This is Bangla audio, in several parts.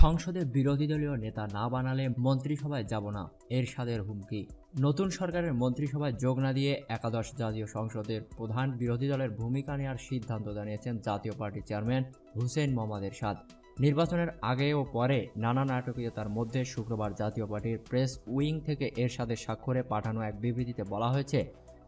সংসদে বিরোধী দলীয় নেতা না বানালে মন্ত্রিসভায় যাব না, এরশাদের হুমকি। নতুন সরকারের মন্ত্রিসভায় যোগ না দিয়ে একাদশ জাতীয় সংসদের প্রধান বিরোধী দলের ভূমিকা নেওয়ার সিদ্ধান্ত জানিয়েছেন জাতীয় পার্টির চেয়ারম্যান হুসেইন মোহাম্মদ এরশাদ। নির্বাচনের আগে ও পরে নানা নাটকীয়তার মধ্যে শুক্রবার জাতীয় পার্টির প্রেস উইং থেকে এরশাদের স্বাক্ষরে পাঠানো এক বিবৃতিতে বলা হয়েছে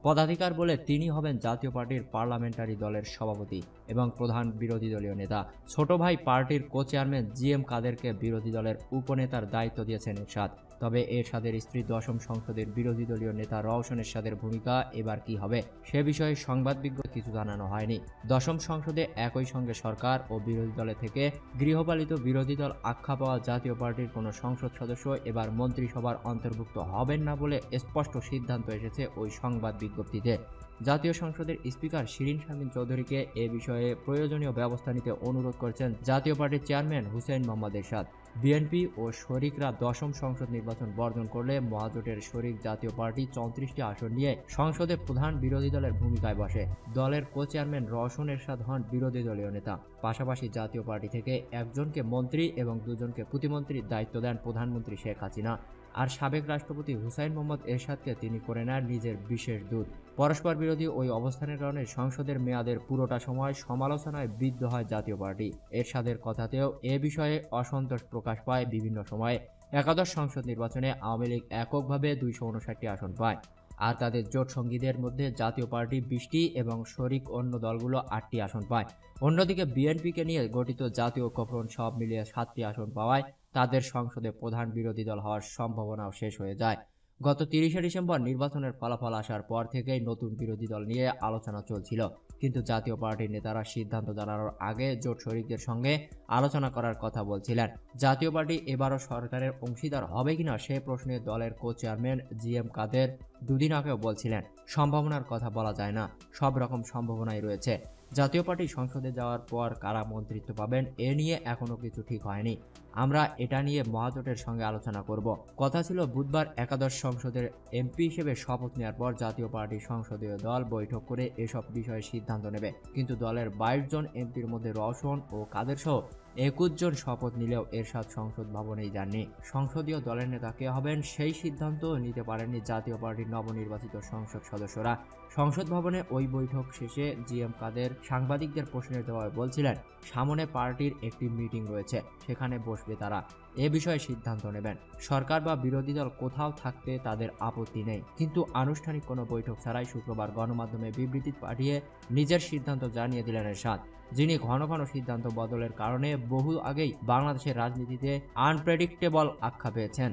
পদাধিকার বলে তিনি হবেন জাতীয় পার্টির পার্লামেন্টারি দলের সভাপতি এবং প্রধান বিরোধী দলীয় নেতা। ছোট ভাই পার্টির কো চেয়ারম্যান জি এম কাদেরকে বিরোধী দলের উপনেতার দায়িত্ব দিয়েছেন এরশাদ। তবে এরশাদের স্ত্রী দশম সংসদের বিরোধী দলীয় নেতা রওশন এরশাদের ভূমিকা এবার কি হবে, সে বিষয়ে সংবাদ বিজ্ঞপ্তি কিছু জানানো হয়নি। দশম সংসদে একই সঙ্গে সরকার ও বিরোধী দলে থেকে গৃহপালিত বিরোধী দল আখ্যা পাওয়া জাতীয় পার্টির কোনো সংসদ সদস্য এবার মন্ত্রিসভার অন্তর্ভুক্ত হবেন না বলে স্পষ্ট সিদ্ধান্ত এসেছে ওই সংবাদ বিজ্ঞপ্তিতে জাতীয় সংসদের স্পিকার শিরিন শামীম চৌধুরীকে এ বিষয়ে প্রয়োজনীয় ব্যবস্থা নিতে অনুরোধ করেছেন জাতীয় পার্টির চেয়ারম্যান হুসেইন মোহাম্মদ এরশাদ। বিএনপি ও শরিকরা দশম সংসদ নির্বাচন বর্জন করলে মহাজোটের শরিক জাতীয় পার্টি চৌত্রিশটি আসন নিয়ে সংসদে প্রধান বিরোধী দলের ভূমিকায় বসে। দলের কো চেয়ারম্যান রওশন এরশাদ হন বিরোধী দলীয় নেতা। পাশাপাশি জাতীয় পার্টি থেকে একজনকে মন্ত্রী এবং দুজনকে প্রতিমন্ত্রীর দায়িত্ব দেন প্রধানমন্ত্রী শেখ হাসিনা। আর সাবেক রাষ্ট্রপতি হুসাইন মোহাম্মদ এরশাদকে তিনি করে নেন নিজের বিশেষ দূত। পরস্পর বিরোধী ওই অবস্থানের কারণে সংসদের মেয়াদের পুরোটা সময় সমালোচনায় বিদ্ধ হয় জাতীয় পার্টি। এরশাদের কথাতেও এ বিষয়ে অসন্তোষ প্রকাশ পায় বিভিন্ন সময়ে। একাদশ সংসদ নির্বাচনে আওয়ামী লীগ এককভাবে দুইশো উনষাটটি আসন পায়। আর তাদের জোট সঙ্গীদের মধ্যে জাতীয় পার্টি বিশটি এবং শরিক অন্য দলগুলো আটটি আসন পায়। অন্যদিকে বিএনপিকে নিয়ে গঠিত জাতীয় ঐক্যফ্রন্ট সব মিলিয়ে সাতটি আসন পাওয়ায় তাদের সংসদে প্রধান বিরোধী দল হওয়ার সম্ভাবনাও শেষ হয়ে যায়। গত তিরিশে ডিসেম্বর নির্বাচনের ফলাফল আসার পর থেকেই নতুন বিরোধী দল নিয়ে আলোচনা চলছিল। কিন্তু জাতীয় পার্টির নেতারা সিদ্ধান্ত জানানোর আগে জোট শরিকদের সঙ্গে আলোচনা করার কথা বলছিলেন। জাতীয় পার্টি এবারও সরকারের অংশীদার হবে কিনা সে প্রশ্নে দলের কো চেয়ারম্যান জি এম কাদের দুদিন আগেও বলছিলেন, সম্ভাবনার কথা বলা যায় না, সব রকম সম্ভাবনাই রয়েছে। জাতীয় পার্টি সংসদে যাওয়ার পর কারা মন্ত্রিত্ব পাবেন এ নিয়ে এখনও কিছু ঠিক হয়নি। আমরা এটা নিয়ে মহাজোটের সঙ্গে আলোচনা করব। কথা ছিল বুধবার একাদশ সংসদের এমপি হিসেবে শপথ নেওয়ার পর জাতীয় পার্টি সংসদীয় দল বৈঠক করে এসব বিষয়ে সিদ্ধান্ত নেবে। কিন্তু দলের বাইশ জন এমপির মধ্যে রওশন ও কাদের সহ একুশ জন শপথ নিলেও এরশাদ সংসদ ভবনেই যাননি। সংসদীয় দলের নেতা কে হবেন সেই সিদ্ধান্ত নিতে পারেননি জাতীয় পার্টির নবনির্বাচিত সংসদ সদস্যরা। সংসদ ভবনে ওই বৈঠক শেষে জি এম কাদের সাংবাদিকদের প্রশ্নের জবাবে বলছিলেন, সামনে পার্টির একটি মিটিং রয়েছে, সেখানে বসবে তারা। এ বিষয়ে সিদ্ধান্ত নেবেন। সরকার বা বিরোধী দল কোথাও থাকতে তাদের আপত্তি নেই। কিন্তু আনুষ্ঠানিক কোনো বৈঠক ছাড়াই শুক্রবার গণমাধ্যমে বিবৃতি পাঠিয়ে নিজের সিদ্ধান্ত জানিয়ে দিলেন এরশাদ। যিনি ঘন ঘন সিদ্ধান্ত বদলের কারণে বহু আগেই বাংলাদেশের রাজনীতিতে আনপ্রেডিক্টেবল আখ্যা পেয়েছেন।